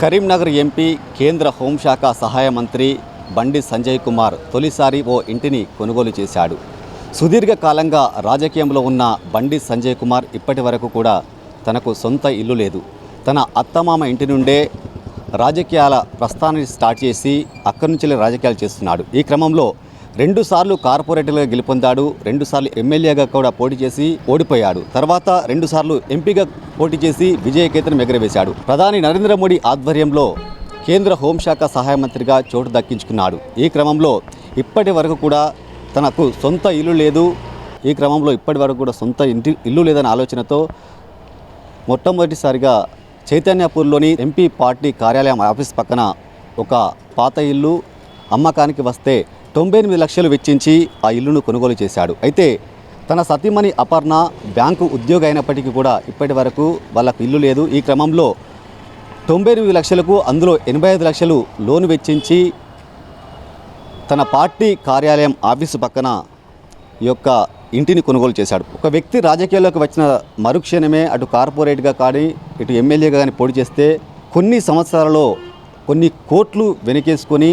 Karimnagar MP కేంద్ర హోంశాఖ సహాయ మంత్రి బండి సంజయ్ కుమార్ తొలిసారి ఓ ఇంటిని కొనుగోలు చేశాడు. సుదీర్ఘకాలంగా రాజకీయంలో ఉన్న బండి సంజయ్ కుమార్ ఇప్పటి వరకు కూడా తనకు సొంత ఇల్లు లేదు. తన అత్తమామ ఇంటి నుండే రాజకీయాల ప్రస్థానాన్ని స్టార్ట్ చేసి అక్కడి నుంచి రాజకీయాలు చేస్తున్నాడు. ఈ క్రమంలో రెండుసార్లు కార్పొరేటర్గా గెలుపొందాడు రెండుసార్లు ఎమ్మెల్యేగా కూడా పోటీ చేసి ఓడిపోయాడు. తర్వాత రెండుసార్లు ఎంపీగా పోటీ చేసి విజయకేతనం ఎగరవేశాడు. ప్రధాని నరేంద్ర మోడీ ఆధ్వర్యంలో కేంద్ర హోంశాఖ సహాయ మంత్రిగా చోటు దక్కించుకున్నాడు. ఈ క్రమంలో ఇప్పటి వరకు కూడా తనకు సొంత ఇల్లు లేదు. ఈ క్రమంలో ఇప్పటి వరకు కూడా సొంత ఇంటి ఇల్లు లేదనే ఆలోచనతో మొట్టమొదటిసారిగా చైతన్యపూర్లోని ఎంపీ పార్టీ కార్యాలయం ఆఫీస్ పక్కన ఒక పాత ఇల్లు అమ్మకానికి వస్తే తొంభై ఎనిమిది లక్షలు వెచ్చించి ఆ ఇల్లును కొనుగోలు చేశాడు. అయితే తన సతీమణి అపర్ణ బ్యాంకు ఉద్యోగి అయినప్పటికీ కూడా ఇప్పటి వరకు వాళ్ళకు ఇల్లు లేదు. ఈ క్రమంలో తొంభై ఎనిమిది లక్షలకు అందులో ఎనభై ఐదు లక్షలు లోను వెచ్చించి తన పార్టీ కార్యాలయం ఆఫీసు పక్కన ఈ యొక్క ఇంటిని కొనుగోలు చేశాడు. ఒక వ్యక్తి రాజకీయాల్లోకి వచ్చిన మరుక్షణమే అటు కార్పొరేట్గా కానీ ఇటు ఎమ్మెల్యేగా కానీ పోటీ చేస్తే కొన్ని సంవత్సరాలలో కొన్ని కోట్లు వెనకేసుకొని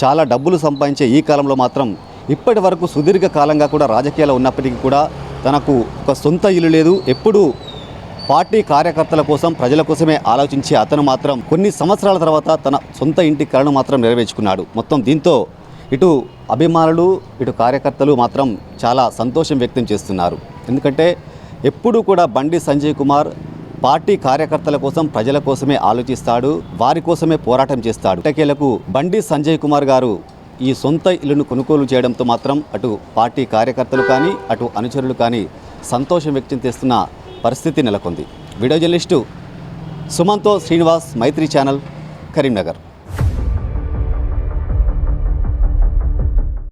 చాలా డబ్బులు సంపాదించే ఈ కాలంలో మాత్రం ఇప్పటి వరకు సుదీర్ఘ కాలంగా కూడా రాజకీయాలు ఉన్నప్పటికీ కూడా తనకు ఒక సొంత ఇల్లు లేదు. ఎప్పుడూ పార్టీ కార్యకర్తల కోసం ప్రజల కోసమే ఆలోచించి అతను మాత్రం కొన్ని సంవత్సరాల తర్వాత తన సొంత ఇంటి కలను మాత్రం నెరవేర్చుకున్నాడు. మొత్తం దీంతో ఇటు అభిమానులు ఇటు కార్యకర్తలు మాత్రం చాలా సంతోషం వ్యక్తం చేస్తున్నారు. ఎందుకంటే ఎప్పుడూ కూడా బండి సంజయ్ కుమార్ పార్టీ కార్యకర్తల కోసం ప్రజల కోసమే ఆలోచిస్తాడు వారి కోసమే పోరాటం చేస్తాడు. ఇటకేలకు బండి సంజయ్ కుమార్ గారు ఈ సొంత ఇల్లును కొనుగోలు చేయడంతో మాత్రం అటు పార్టీ కార్యకర్తలు కానీ అటు అనుచరులు కానీ సంతోషం వ్యక్తం చేస్తున్న పరిస్థితి నెలకొంది. Video journalist సుమంతో Srinivas Maitri channel Karimnagar.